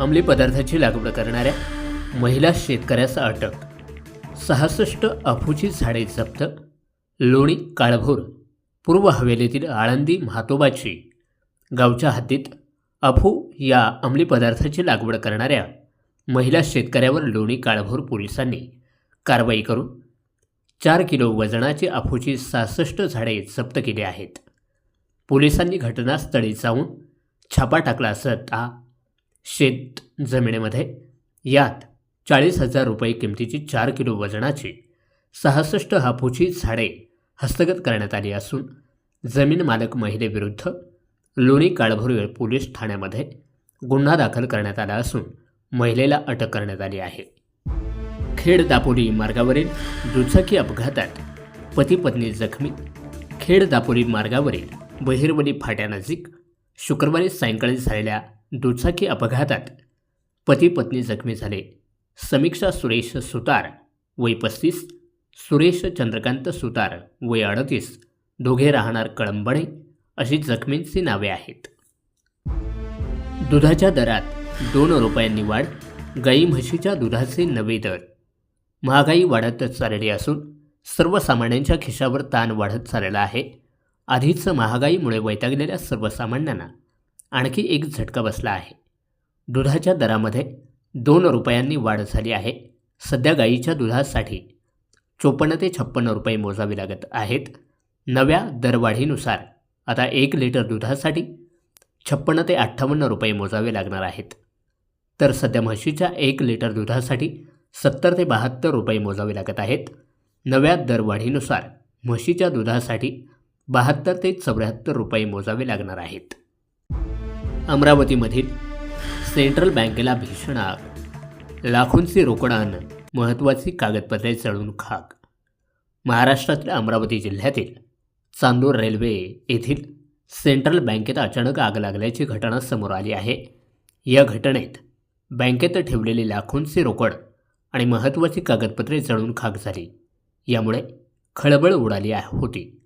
अंमली पदार्थाची लागवड करणाऱ्या महिला शेतकऱ्यास अटक. सहासष्ट अफूची झाडे जप्त. लोणी काळभोर पूर्व हवेलीतील आळंदी म्हातोबाची. गावच्या हद्दीत अफू या अंमली पदार्थाची लागवड करणाऱ्या महिला शेतकऱ्यावर लोणी काळभोर पोलिसांनी कारवाई करून चार किलो वजनाची अफूची सहासष्ट झाडे जप्त केली आहेत. पोलिसांनी घटनास्थळी जाऊन छापा टाकला असता शेत जमिनीमध्ये यात चाळीस हजार रुपये किमतीची चार किलो वजनाची सहासष्ट हापूची झाडे हस्तगत करण्यात आली असून जमीन मालक महिलेविरुद्ध लोणी काळभोर पोलीस ठाण्यामध्ये गुन्हा दाखल करण्यात आला असून महिलेला अटक करण्यात आली आहे. खेड दापोली मार्गावरील दुचाकी अपघातात पती पत्नी जखमी. खेड दापोली मार्गावरील बहिरवली फाट्यानजीक शुक्रवारी सायंकाळी झालेल्या दुचाकी अपघातात पती पत्नी जखमी झाले. समीक्षा सुरेश सुतार वय पस्तीस सुरेश चंद्रकांत सुतार वय अडतीस दोघे राहणार कळंबणे अशी जखमींची नावे आहेत. दुधाच्या दरात दोन रुपयांनी वाढ गाई म्हशीच्या दुधाचे नवे दर. महागाई वाढत चालली असून सर्वसामान्यांच्या खिशावर ताण वाढत चाललेला आहे. आधीच महागाईमुळे वैतागलेल्या सर्वसामान्यांना आणखी एक झटका बसला आहे. दुधाच्या दरामध्ये दोन रुपयांनी वाढ झाली आहे. सध्या गाईच्या दुधासाठी चोपन्न ते छप्पन्न रुपये मोजावे लागत आहेत. नव्या दरवाढीनुसार आता एक लिटर दुधासाठी छप्पन्न ते अठ्ठावन्न रुपये मोजावे लागणार आहेत. तर सध्या म्हशीच्या एक लिटर दुधासाठी सत्तर ते बहात्तर रुपये मोजावे लागत आहेत. नव्या दरवाढीनुसार म्हशीच्या दुधासाठी बहात्तर ते चौऱ्याहत्तर रुपये मोजावे लागणार आहेत. अमरावतीमधील सेंट्रल बँकेला भीषण आग. लाखोंचे रोकडान महत्त्वाची कागदपत्रे चढून खाक. महाराष्ट्रातील अमरावती जिल्ह्यातील चांदूर रेल्वे येथील सेंट्रल बँकेत अचानक आग लागल्याची घटना समोर आली आहे. या घटनेत बँकेत ठेवलेली लाखोंचे रोकड आणि महत्त्वाची कागदपत्रे जळून खाक झाली. यामुळे खळबळ उडाली होती.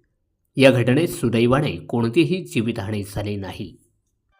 या घटनेत सुदैवाने कोणतीही जीवितहानी झाली नाही.